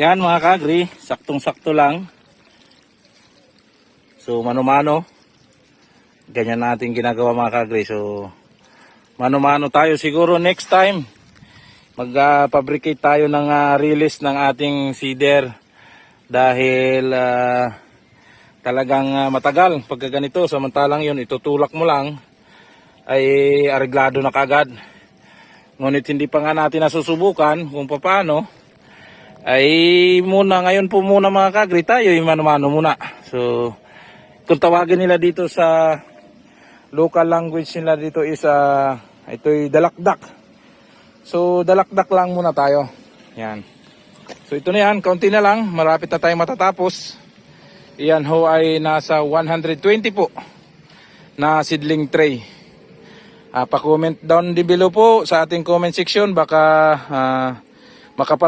Yan mga kagri, saktong-sakto lang. So mano-mano. Ganyan natin ginagawa mga kagri. So mano-mano tayo siguro next time. Mag-fabricate tayo ng ah, release ng ating seeder. Dahil ah, talagang ah, matagal pagka ganito. Samantalang yun, itutulak mo lang ay areglado na kagad. Ngunit hindi pa nga natin nasusubukan kung paano ay muna ngayon po muna mga kagri tayo yung mano-mano muna. So kung tawagin nila dito sa local language nila dito is uh, ito'y dalakdak. So dalakdak lang muna tayo. Yan. So ito na yan, kaunti na lang, malapit na tayo matatapos. Iyan ho ay nasa 120 po na seedling tray. Ah, pa-comment down di below po sa ating comment section baka ah, makapal